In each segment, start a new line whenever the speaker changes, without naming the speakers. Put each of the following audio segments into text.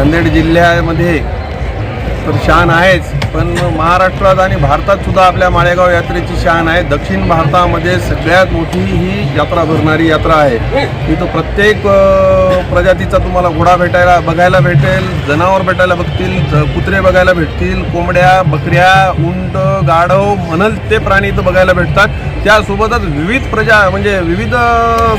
नांदेड जिल्ह्यामध्ये तर शान आहेच पण महाराष्ट्रात आणि भारतात सुद्धा आपल्या माळेगाव यात्रेची शान आहे. दक्षिण भारतामध्ये सगळ्यात मोठी ही यात्रा भरणारी यात्रा आहे. इथं प्रत्येक प्रजातीचा तुम्हाला घोडा भेटायला बघायला भेटेल जनावर भेटायला बघतील कुत्रे बघायला भेटतील कोंबड्या बकऱ्या उंट गाढव म्हणल ते प्राणी इथं बघायला भेटतात. त्यासोबतच विविध प्रजा म्हणजे विविध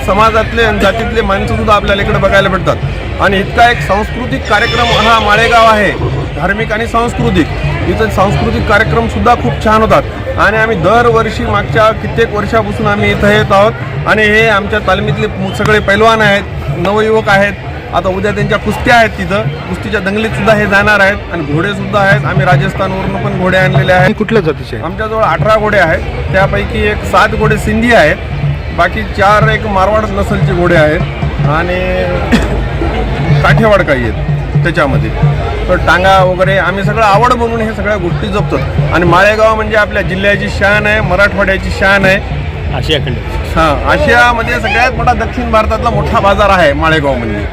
समाजातले आणि जातीतले माणसं सुद्धा आपल्याला इकडे बघायला भेटतात. आणि इतका एक सांस्कृतिक कार्यक्रम हा माळेगाव आहे. धार्मिक आणि सांस्कृतिक. इथं सांस्कृतिक कार्यक्रम सुद्धा खूप छान होतात. आणि आम्ही दरवर्षी मागच्या कित्येक वर्षापासून आम्ही इथं येत आहोत. आणि हे आमच्या तालमीतले सगळे पैलवान आहेत नवयुवक आहेत. आता उद्या त्यांच्या कुस्त्या आहेत तिथं. कुस्तीच्या दंगलीत सुद्धा हे जाणार आहेत. आणि घोडे सुद्धा आहेत. आम्ही राजस्थानवरून पण घोडे आणलेले आहेत.
कुठल्या जातीचे
आमच्याजवळ अठरा घोडे आहेत. त्यापैकी एक सात घोडे सिंधी आहेत. बाकी चार एक मारवाड नसलचे घोडे आहेत. आणि काठेवाड काही आहेत त्याच्यामध्ये. तर टांगा वगैरे आम्ही सगळं आवड म्हणून हे सगळ्या गोष्टी जपतो. आणि माळेगाव म्हणजे आपल्या जिल्ह्याची शान आहे मराठवाड्याची शान आहे.
आशिया खंड.
हां आशियामध्ये सगळ्यात मोठा दक्षिण भारतातला मोठा बाजार आहे माळेगाव म्हणजे.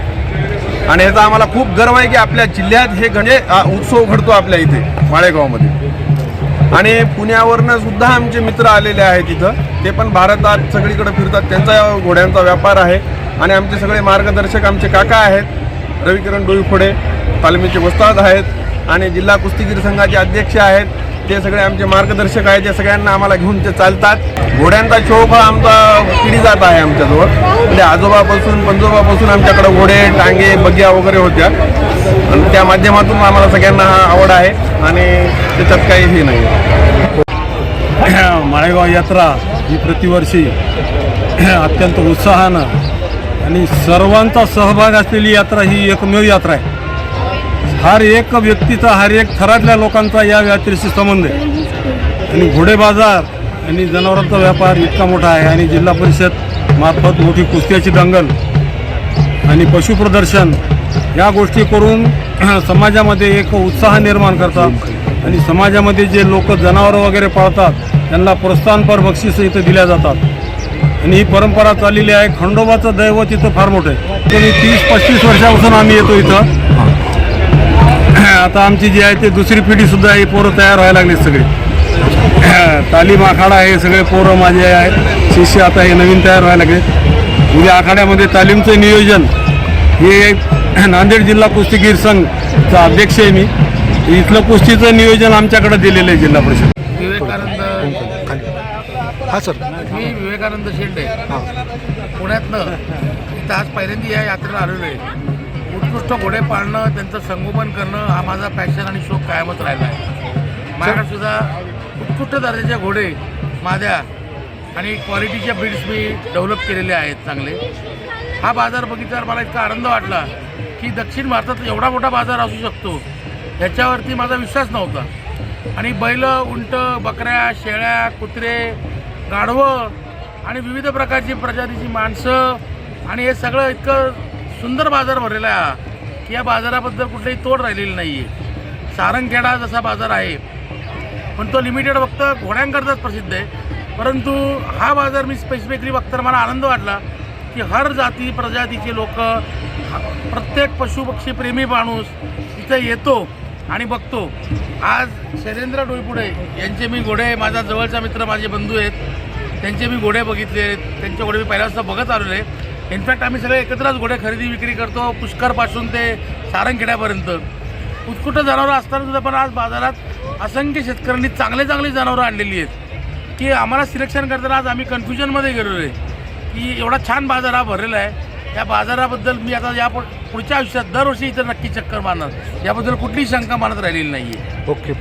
आणि ह्याचा आम्हाला खूप गर्व आहे की आपल्या जिल्ह्यात हे म्हणजे उत्सव घडतो आपल्या इथे माळेगावमध्ये. आणि पुण्यावरनं सुद्धा आमचे मित्र आलेले आहेत इथं. ते पण भारतात सगळीकडे फिरतात. त्यांचा घोड्यांचा व्यापार आहे. आणि आमचे सगळे मार्गदर्शक आमचे काका आहेत. रविकिरण डोईफोडे तालमीचे वस्ताद आहेत आणि जिल्हा कुस्तीगीर संघाचे अध्यक्ष आहेत. ते सगळे आमचे मार्गदर्शक आहेत. ते सगळ्यांना आम्हाला घेऊन ते चालतात. घोड्यांचा शौक हा आमचा पिढी जात आहे आमच्याजवळ. म्हणजे आजोबापासून पंजोबापासून आमच्याकडे घोडे टांगे बग्या वगैरे होत्या. आणि त्या माध्यमातून आम्हाला सगळ्यांना हा आवड आहे आणि त्याच्यात काही हे नाही.
माळेगाव यात्रा ही प्रतिवर्षी अत्यंत उत्साहानं आणि सर्वांचा सहभाग असलेली यात्रा ही एकमेव यात्रा आहे. हर एक व्यक्तीचा हर एक थरातल्या लोकांचा या यात्रेशी संबंध आहे. आणि घोडे बाजार आणि जनावरांचा व्यापार इतका मोठा आहे आणि जिल्हा परिषद मार्फत मोठी कुस्त्याची दंगल आणि पशुप्रदर्शन या गोष्टी करून समाजामध्ये एक उत्साह निर्माण करतात. आणि समाजामध्ये जे लोक जनावरं वगैरे पाळतात त्यांना प्रोत्साहनपर बक्षिसं इथं दिल्या जातात. आणि ही परंपरा चाललेली आहे. खंडोबाचं दैवत इथं फार मोठं आहे. तरी तीस पस्तीस वर्षापासून आम्ही येतो इथं. आता आमची जी आहे ते दुसरी पिढीसुद्धा ही पोरं तयार व्हायला लागली सगळे. तालीम आखाडा हे सगळे पोरं माझे आहेत. शिष्य आता हे नवीन तयार व्हायला लागले उद्या आखाड्यामध्ये तालीमचं नियोजन हे नांदेड जिल्हा कुस्तीगीर संघचा अध्यक्ष आहे मी. इथलं कुस्तीचं नियोजन आमच्याकडे दिलेलं आहे जिल्हा परिषद.
विवेकानंद
हा सर.
मी विवेकानंद शेंडे पुण्यातनं इथं आज पहिल्यांदा या यात्रेला आलेलो आहे. उत्कृष्ट घोडे पाळणं त्यांचं संगोपन करणं हा माझा पॅशन आणि शोक कायमच राहिला आहे. माझ्याकडे सुद्धा उत्कृष्ट दर्जाचे घोडे माद्या आणि क्वालिटीच्या ब्रीड्स मी डेव्हलप केलेले आहेत चांगले. हा बाजार बघितल्यावर मला इतका आनंद वाटला की दक्षिण भारतात एवढा मोठा बाजार असू शकतो ह्याच्यावरती माझा विश्वास नव्हता. आणि बैल उंट बकऱ्या शेळ्या कुत्रे गाढवं आणि विविध प्रकारची प्रजातीची माणसं आणि हे सगळं इतकं सुंदर बाजार भरलेला आहे की या बाजाराबद्दल कुठलीही तोड राहिलेली नाही आहे सारंगखेडा जसा बाजार आहे पण तो लिमिटेड फक्त घोड्यांकरताच प्रसिद्ध आहे. परंतु हा बाजार मी स्पेसिफिकली बघताना मला आनंद वाटला की हर जाती प्रजातीचे लोक प्रत्येक पशुपक्षी प्रेमी माणूस इथं येतो. आणि बघतो. आज शैलेंद्र डोईपुडे यांचे मी घोडे माझा जवळचा मित्र माझे बंधू आहेत. त्यांचे मी घोडे बघितले आहेत. त्यांचे घोडे मी पहिल्यापासून बघत आलेलो आहे. इनफॅक्ट आम्ही सगळे एकत्रच घोडे खरेदी विक्री करतो पुष्करपासून ते सारंगखेड्यापर्यंत. उत्कुट जनावरं असताना सुद्धा पण आज बाजारात असंख्य शेतकऱ्यांनी चांगले चांगली जनावरं आणलेली आहेत. की आम्हाला सिलेक्शन करताना आज आम्ही कन्फ्युजनमध्ये गेलेलो आहे. की एवढा छान बाजार हा भरलेला आहे. त्या बाजाराबद्दल मी आता या पुढच्या आयुष्यात दरवर्षी इथं नक्की चक्कर मारणार. याबद्दल कुठलीही शंका मानत राहिलेली नाही आहे
ओके.